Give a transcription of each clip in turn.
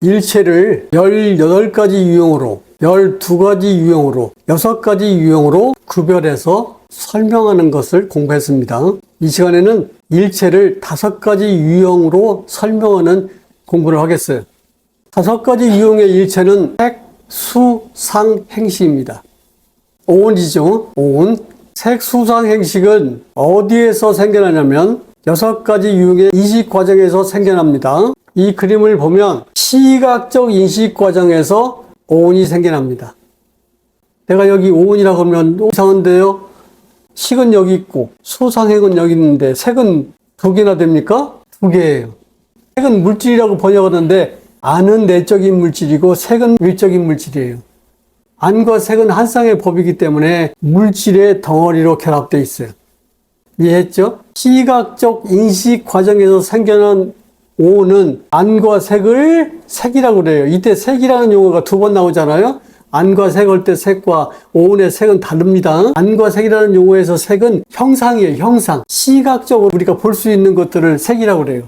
일체를 18가지 유형으로, 12가지 유형으로, 6가지 유형으로 구별해서 설명하는 것을 공부했습니다. 이 시간에는 일체를 5가지 유형으로 설명하는 공부를 하겠어요. 다섯 가지 유형의 일체는 색, 수, 상, 행시입니다. 오온이죠. 오온. 색, 수, 상, 행식은 어디에서 생겨나냐면 여섯 가지 유형의 인식 과정에서 생겨납니다. 이 그림을 보면 시각적 인식 과정에서 오온이 생겨납니다. 내가 여기 오온이라고 하면 이상한데요. 식은 여기 있고 수상행은 여기 있는데 색은 두 개나 됩니까? 두 개예요. 색은 물질이라고 번역하는데 안은 내적인 물질이고 색은 외적인 물질이에요. 안과 색은 한 쌍의 법이기 때문에 물질의 덩어리로 결합되어 있어요. 이해했죠? 시각적 인식 과정에서 생겨난 오는 안과 색을 색이라고 그래요. 이때 색이라는 용어가 두 번 나오잖아요. 안과 색할 때 색과 오온의 색은 다릅니다. 안과 색이라는 용어에서 색은 형상이에요, 형상. 시각적으로 우리가 볼 수 있는 것들을 색이라고 그래요.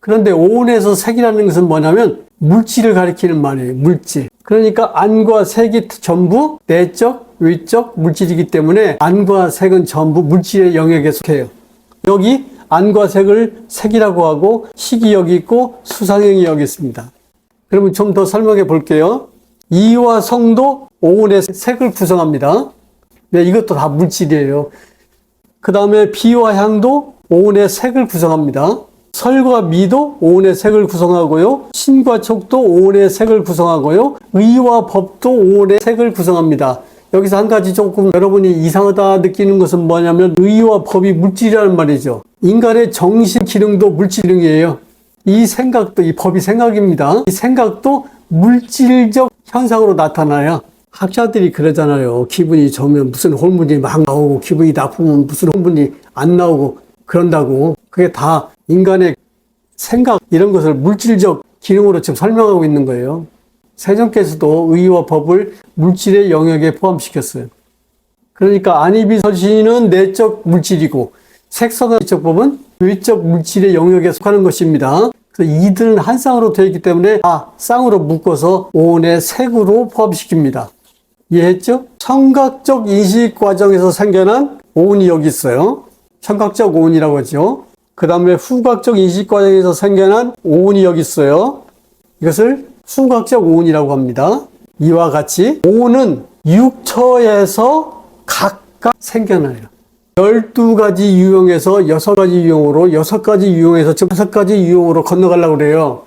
그런데 오온에서 색이라는 것은 뭐냐면 물질을 가리키는 말이에요. 물질. 그러니까 안과 색이 전부 내적, 외적 물질이기 때문에 안과 색은 전부 물질의 영역에 속해요. 여기 안과 색을 색이라고 하고 식이 여기 있고 수상형이 여기 있습니다. 그러면 좀 더 설명해 볼게요. 이와 성도 오온의 색을 구성합니다. 네, 이것도 다 물질이에요. 그 다음에 비와 향도 오온의 색을 구성합니다. 설과 미도 오온의 색을 구성하고요. 신과 촉도 오온의 색을 구성하고요. 의와 법도 오온의 색을 구성합니다. 여기서 한 가지 조금 여러분이 이상하다 느끼는 것은 뭐냐면 의와 법이 물질이라는 말이죠. 인간의 정신 기능도 물질이에요. 이 생각도 이 법이 생각입니다. 이 생각도 물질적 현상으로 나타나요. 학자들이 그러잖아요. 기분이 좋으면 무슨 호르몬이 막 나오고 기분이 나쁘면 무슨 호르몬이 안 나오고 그런다고. 그게 다 인간의 생각 이런 것을 물질적 기능으로 지금 설명하고 있는 거예요. 세종께서도 의와 법을 물질의 영역에 포함시켰어요. 그러니까 안이비설신은 내적 물질이고 색성의 적 법은 외적 물질의 영역에 속하는 것입니다. 그래서 이들은 한 쌍으로 되어 있기 때문에 아 쌍으로 묶어서 오온의 색으로 포함시킵니다. 이해했죠? 청각적 인식 과정에서 생겨난 오온이 여기 있어요. 청각적 오온이라고 하죠. 그 다음에 후각적 인식 과정에서 생겨난 오온이 여기 있어요. 이것을 후각적 오온이라고 합니다. 이와 같이 오온은 육처에서 각각 생겨나요. 12가지 유형에서 6가지 유형으로 6가지 유형에서 지금 5가지 유형으로 건너가려고 그래요.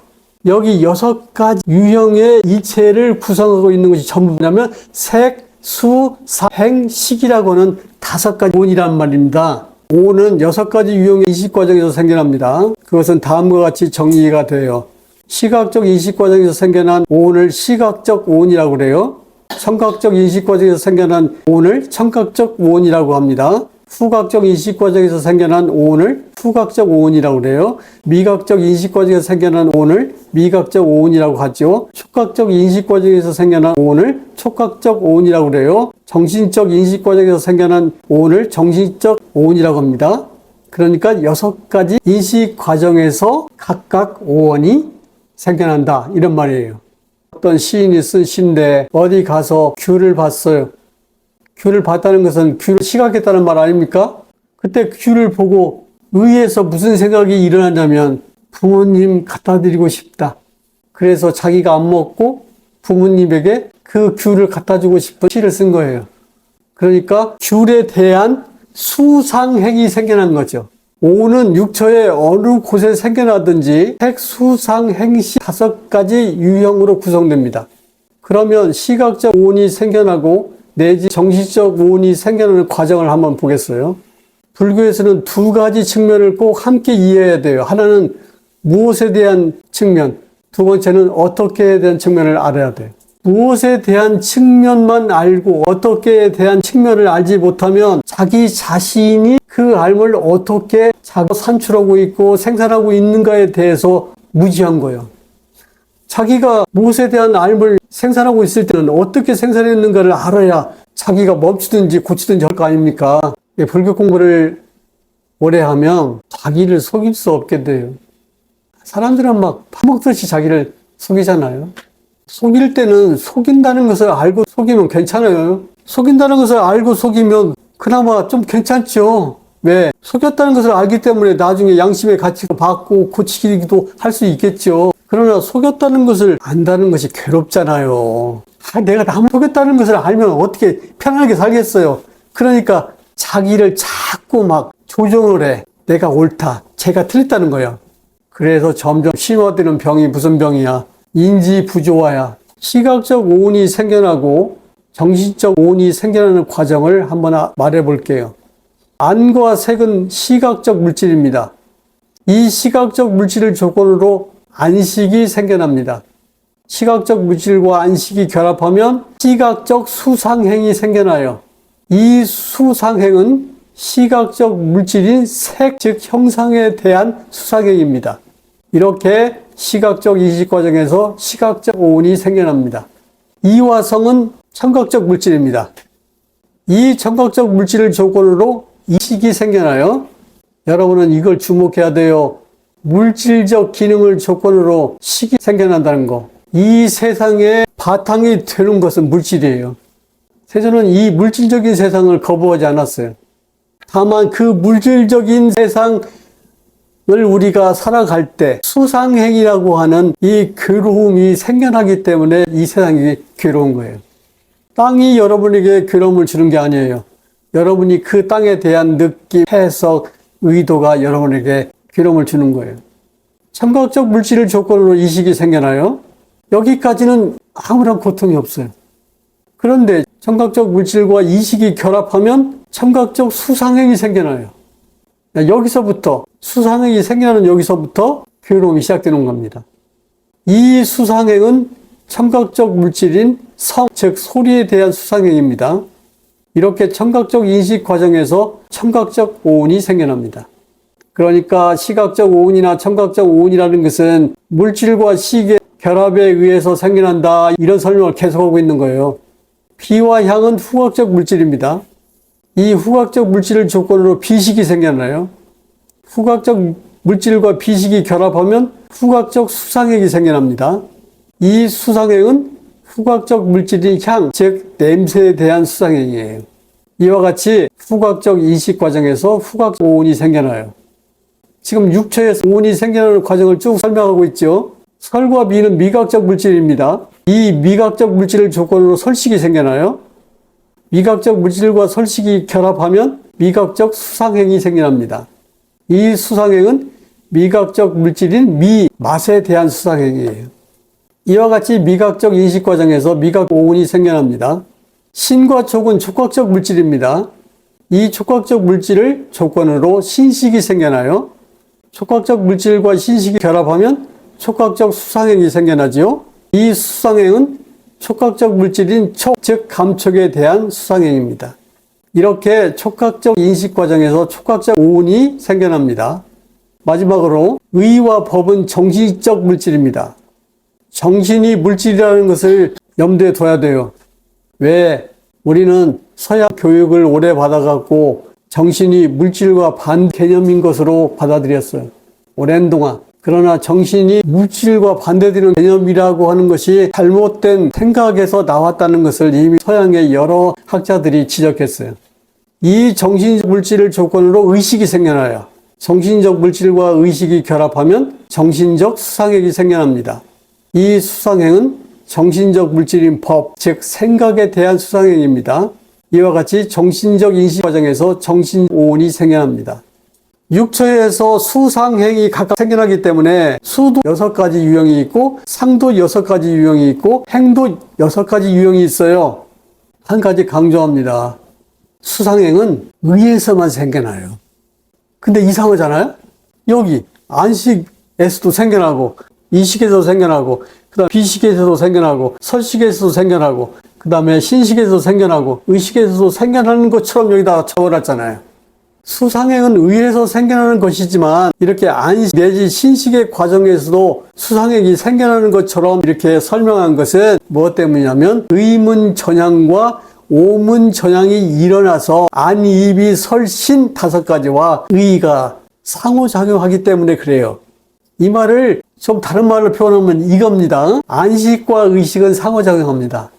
여기 6가지 유형의 이체를 구성하고 있는 것이 전부 뭐냐면 색, 수, 사, 행, 식이라고는 다섯 가지 온이란 말입니다. 오는 여섯 가지 유형의 인식 과정에서 생겨납니다. 그것은 다음과 같이 정리가 돼요. 시각적 인식 과정에서 생겨난 오온을 시각적 오온이라고 그래요. 청각적 인식 과정에서 생겨난 오온을 청각적 오온이라고 합니다. 후각적 인식 과정에서 생겨난 오온을 후각적 오온이라고 그래요. 미각적 인식 과정에서 생겨난 오온을 미각적 오온이라고 하죠. 촉각적 인식 과정에서 생겨난 오온을 촉각적 오온이라고 그래요. 정신적 인식 과정에서 생겨난 오온을 정신적 오온이라고 합니다. 그러니까 여섯 가지 인식 과정에서 각각 오온이 생겨난다 이런 말이에요. 어떤 시인이 쓴 시인데 어디 가서 귤을 봤어요. 귤을 봤다는 것은 귤을 시각했다는 말 아닙니까? 그때 귤을 보고 의에서 무슨 생각이 일어나냐면 부모님 갖다 드리고 싶다. 그래서 자기가 안 먹고 부모님에게 그 귤을 갖다 주고 싶은 시를 쓴 거예요. 그러니까 귤에 대한 수상행이 생겨난 거죠. 오는 육처의 어느 곳에 생겨나든지 색수상 행시 다섯 가지 유형으로 구성됩니다. 그러면 시각적 오온이 생겨나고 내지 정신적 오온이 생겨나는 과정을 한번 보겠어요. 불교에서는 두 가지 측면을 꼭 함께 이해해야 돼요. 하나는 무엇에 대한 측면, 두 번째는 어떻게에 대한 측면을 알아야 돼요. 무엇에 대한 측면만 알고 어떻게에 대한 측면을 알지 못하면 자기 자신이 그 알을 어떻게 자가 산출하고 있고 생산하고 있는가에 대해서 무지한 거예요. 자기가 무엇에 대한 알을 생산하고 있을 때는 어떻게 생산했는가를 알아야 자기가 멈추든지 고치든지 할 거 아닙니까? 예, 불교 공부를 오래 하면 자기를 속일 수 없게 돼요. 사람들은 막 파먹듯이 자기를 속이잖아요. 속일 때는 속인다는 것을 알고 속이면 괜찮아요. 속인다는 것을 알고 속이면 그나마 좀 괜찮죠. 왜? 속였다는 것을 알기 때문에 나중에 양심의 가치를 받고 고치기도 할 수 있겠죠. 그러나 속였다는 것을 안다는 것이 괴롭잖아요. 아, 내가 남 속였다는 것을 알면 어떻게 편하게 살겠어요. 그러니까 자기를 자꾸 막 조정을 해. 내가 옳다. 제가 틀렸다는 거예요. 그래서 점점 심화되는 병이 무슨 병이야? 인지 부조화야. 시각적 오온이 생겨나고 정신적 오온이 생겨나는 과정을 한번 아- 말해 볼게요. 안과 색은 시각적 물질입니다. 이 시각적 물질을 조건으로 안식이 생겨납니다. 시각적 물질과 안식이 결합하면 시각적 수상행이 생겨나요. 이 수상행은 시각적 물질인 색, 즉 형상에 대한 수상행입니다. 이렇게 시각적 인식 과정에서 시각적 오온이 생겨납니다. 이화성은 청각적 물질입니다. 이 청각적 물질을 조건으로 이식이 생겨나요. 여러분은 이걸 주목해야 돼요. 물질적 기능을 조건으로 식이 생겨난다는 거. 이 세상의 바탕이 되는 것은 물질이에요. 세존은 이 물질적인 세상을 거부하지 않았어요. 다만 그 물질적인 세상을 우리가 살아갈 때 수상행이라고 하는 이 괴로움이 생겨나기 때문에 이 세상이 괴로운 거예요. 땅이 여러분에게 괴로움을 주는 게 아니에요. 여러분이 그 땅에 대한 느낌, 해석, 의도가 여러분에게 괴로움을 주는 거예요. 청각적 물질을 조건으로 이식이 생겨나요. 여기까지는 아무런 고통이 없어요. 그런데 청각적 물질과 이식이 결합하면 청각적 수상행이 생겨나요. 여기서부터 수상행이 생겨나는 여기서부터 괴로움이 시작되는 겁니다. 이 수상행은 청각적 물질인 성, 즉 소리에 대한 수상행입니다. 이렇게 청각적 인식 과정에서 청각적 오온이 생겨납니다. 그러니까 시각적 오온이나 청각적 오온이라는 것은 물질과 식의 결합에 의해서 생겨난다 이런 설명을 계속하고 있는 거예요. 비와 향은 후각적 물질입니다. 이 후각적 물질을 조건으로 비식이 생겨나요. 후각적 물질과 비식이 결합하면 후각적 수상액이 생겨납니다. 이 수상액은 후각적 물질인 향, 즉 냄새에 대한 수상액이에요. 이와 같이 후각적 인식 과정에서 후각적 오온이 생겨나요. 지금 6초에서 오온이 생겨나는 과정을 쭉 설명하고 있죠. 설과 미는 미각적 물질입니다. 이 미각적 물질을 조건으로 설식이 생겨나요. 미각적 물질과 설식이 결합하면 미각적 수상행이 생겨납니다. 이 수상행은 미각적 물질인 미, 맛에 대한 수상행이에요. 이와 같이 미각적 인식 과정에서 미각 오온이 생겨납니다. 신과 촉은 촉각적 물질입니다. 이 촉각적 물질을 조건으로 신식이 생겨나요. 촉각적 물질과 신식이 결합하면 촉각적 수상행이 생겨나지요. 이 수상행은 촉각적 물질인 촉, 즉 감촉에 대한 수상행입니다. 이렇게 촉각적 인식 과정에서 촉각적 오온이 생겨납니다. 마지막으로 의와 법은 정신적 물질입니다. 정신이 물질이라는 것을 염두에 둬야 돼요. 왜? 우리는 서양 교육을 오래 받아갖고 정신이 물질과 반 개념인 것으로 받아들였어요. 오랜 동안. 그러나 정신이 물질과 반대되는 개념이라고 하는 것이 잘못된 생각에서 나왔다는 것을 이미 서양의 여러 학자들이 지적했어요. 이 정신적 물질을 조건으로 의식이 생겨나요. 정신적 물질과 의식이 결합하면 정신적 수상액이 생겨납니다. 이 수상행은 정신적 물질인 법, 즉 생각에 대한 수상행입니다. 이와 같이 정신적 인식 과정에서 정신 오온이 생겨납니다. 육처에서 수상행이 각각 생겨나기 때문에 수도 여섯 가지 유형이 있고 상도 여섯 가지 유형이 있고 행도 여섯 가지 유형이 있어요. 한 가지 강조합니다. 수상행은 의에서만 생겨나요. 근데 이상하잖아요? 여기 안식에서도 생겨나고 이식에서 생겨나고 그다음 비식에서도 생겨나고 설식에서도 생겨나고 그다음에 신식에서도 생겨나고 의식에서도 생겨나는 것처럼 여기다가 적어놨잖아요. 수상행은 의에서 생겨나는 것이지만 이렇게 안식 내지 신식의 과정에서도 수상행이 생겨나는 것처럼 이렇게 설명한 것은 무엇 때문이냐면 의문 전향과 오문 전향이 일어나서 안입이 설신 다섯 가지와 의가 상호작용하기 때문에 그래요. 이 말을 좀 다른 말로 표현하면 이겁니다. 안식과 의식은 상호작용합니다.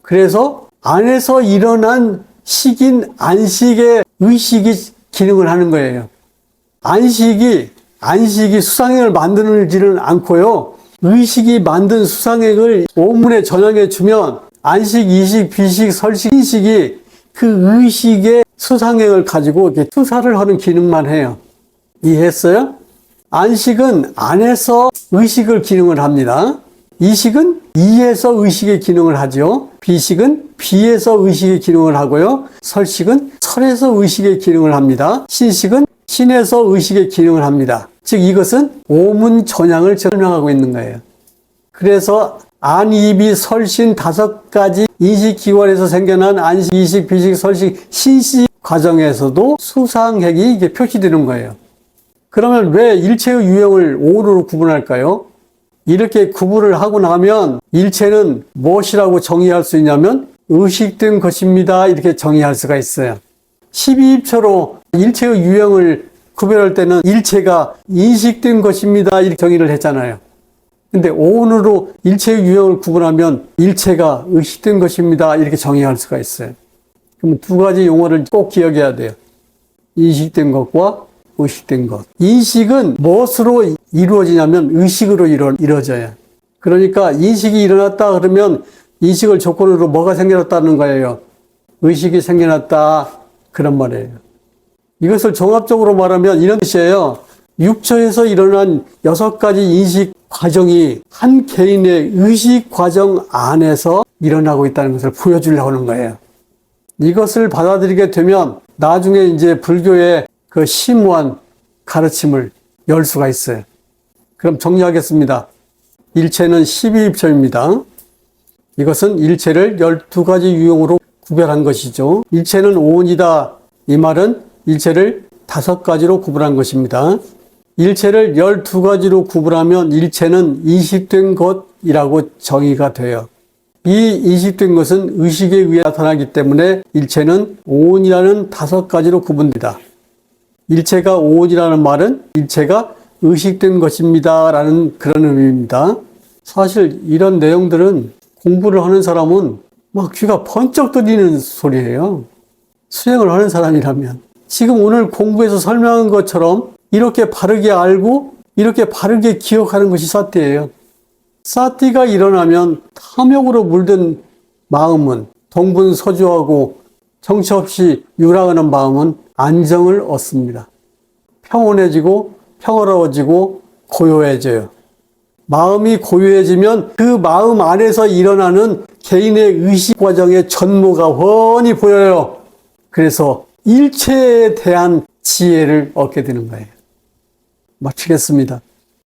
그래서 안에서 일어난 식인 안식의 의식이 기능을 하는 거예요. 안식이 안식이 수상행을 만드는지는 않고요. 의식이 만든 수상행을 오문에 전형해 주면 안식, 이식, 비식, 설식, 인식이 그 의식의 수상행을 가지고 이렇게 투사를 하는 기능만 해요. 이해했어요? 안식은 안에서 의식을 기능을 합니다. 이식은 이에서 의식의 기능을 하죠. 비식은 비에서 의식의 기능을 하고요. 설식은 설에서 의식의 기능을 합니다. 신식은 신에서 의식의 기능을 합니다. 즉 이것은 오문 전향을 설명하고 있는 거예요. 그래서 안, 입이, 설신 다섯 가지 인식 기관에서 생겨난 안식, 이식, 비식, 설식, 신식 과정에서도 수상핵이 이게 표시되는 거예요. 그러면 왜 일체의 유형을 오류로 구분할까요? 이렇게 구분을 하고 나면 일체는 무엇이라고 정의할 수 있냐면 의식된 것입니다. 이렇게 정의할 수가 있어요. 12입처로 일체의 유형을 구별할 때는 일체가 인식된 것입니다. 이렇게 정의를 했잖아요. 근데 오온으로 일체의 유형을 구분하면 일체가 의식된 것입니다. 이렇게 정의할 수가 있어요. 그러면 두 가지 용어를 꼭 기억해야 돼요. 인식된 것과 의식된 것. 인식은 무엇으로 이루어지냐면 의식으로 이루, 이루어져요. 그러니까 인식이 일어났다 그러면 인식을 조건으로 뭐가 생겨났다는 거예요. 의식이 생겨났다. 그런 말이에요. 이것을 종합적으로 말하면 이런 뜻이에요. 육처에서 일어난 여섯 가지 인식 과정이 한 개인의 의식 과정 안에서 일어나고 있다는 것을 보여주려고 하는 거예요. 이것을 받아들이게 되면 나중에 이제 불교의 그 심오한 가르침을 열 수가 있어요. 그럼 정리하겠습니다. 일체는 12입처입니다. 이것은 일체를 12가지 유형으로 구별한 것이죠. 일체는 오온이다. 이 말은 일체를 다섯 가지로 구분한 것입니다. 일체를 12가지로 구분하면 일체는 인식된 것이라고 정의가 돼요. 이 인식된 것은 의식에 의해 나타나기 때문에 일체는 오온이라는 다섯 가지로 구분됩니다. 일체가 오온이라는 말은 일체가 의식된 것입니다. 라는 그런 의미입니다. 사실 이런 내용들은 공부를 하는 사람은 막 귀가 번쩍 들리는 소리예요. 수행을 하는 사람이라면. 지금 오늘 공부에서 설명한 것처럼 이렇게 바르게 알고 이렇게 바르게 기억하는 것이 사띠예요. 사띠가 일어나면 탐욕으로 물든 마음은 동분서주하고 정치 없이 유랑하는 마음은 안정을 얻습니다. 평온해지고 평화로워지고 고요해져요. 마음이 고요해지면 그 마음 안에서 일어나는 개인의 의식 과정의 전모가 훤히 보여요. 그래서 일체에 대한 지혜를 얻게 되는 거예요. 마치겠습니다.